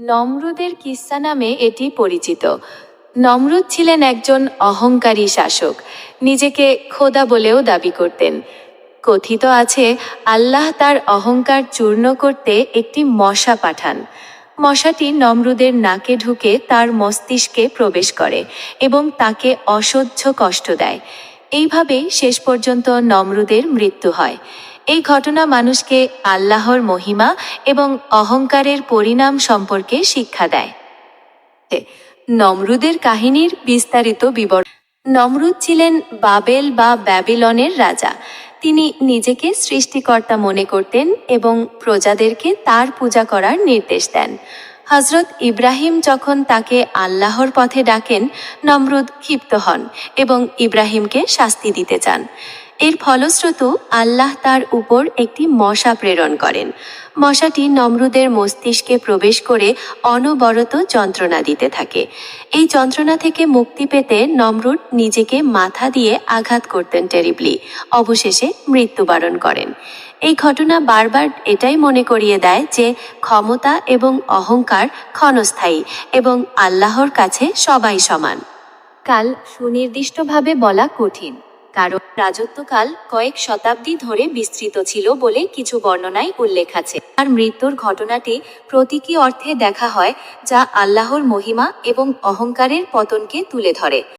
নমরুদের কিস্সা নামে এটি পরিচিত। নমরুদ ছিলেন একজন অহংকারী শাসক, নিজেকে খোদা বলেও দাবি করতেন। কথিত আছে, আল্লাহ তার অহংকার চূর্ণ করতে একটি মশা পাঠান। মশাটি নমরুদের নাকে ঢুকে তার মস্তিষ্কে প্রবেশ করে এবং তাকে অসহ্য কষ্ট দেয়। এইভাবেই শেষ পর্যন্ত নমরুদের মৃত্যু হয়। এই ঘটনা মানুষকে আল্লাহর মহিমা এবং অহংকারের পরিণাম সম্পর্কে শিক্ষা দেয়। নমরুদের কাহিনীর বিস্তারিত বিবরণ। নমরুদ ছিলেন বাবেল বা ব্যাবিলনের রাজা। তিনি নিজেকে সৃষ্টিকর্তা মনে করতেন এবং প্রজাদেরকে তার পূজা করার নির্দেশ দেন। হজরত ইব্রাহিম যখন তাকে আল্লাহর পথে ডাকেন, নমরুদ ক্ষিপ্ত হন এবং ইব্রাহিমকে শাস্তি দিতে চান। এর ফলশ্রুত আল্লাহ তার উপর একটি মশা প্রেরণ করেন। মশাটি নমরুদের মস্তিষ্কে প্রবেশ করে অনবরত যন্ত্রণা দিতে থাকে। এই যন্ত্রণা থেকে মুক্তি পেতে নমরুদ নিজেকে মাথা দিয়ে আঘাত করতেন টেরিবলি অবশেষে মৃত্যুবরণ করেন। এই ঘটনা বারবার এটাই মনে করিয়ে দেয় যে ক্ষমতা এবং অহংকার ক্ষণস্থায়ী এবং আল্লাহর কাছে সবাই সমান। কাল সুনির্দিষ্টভাবে বলা কঠিন। কারণ রাজত্বকাল কয়েক শতাব্দী ধরে বিস্তৃত ছিল বলে কিছু বর্ণনায় উল্লেখ আছে। তার মৃত্যুর ঘটনাটি প্রতীকী অর্থে দেখা হয়, যা আল্লাহর মহিমা এবং অহংকারের পতনকে তুলে ধরে।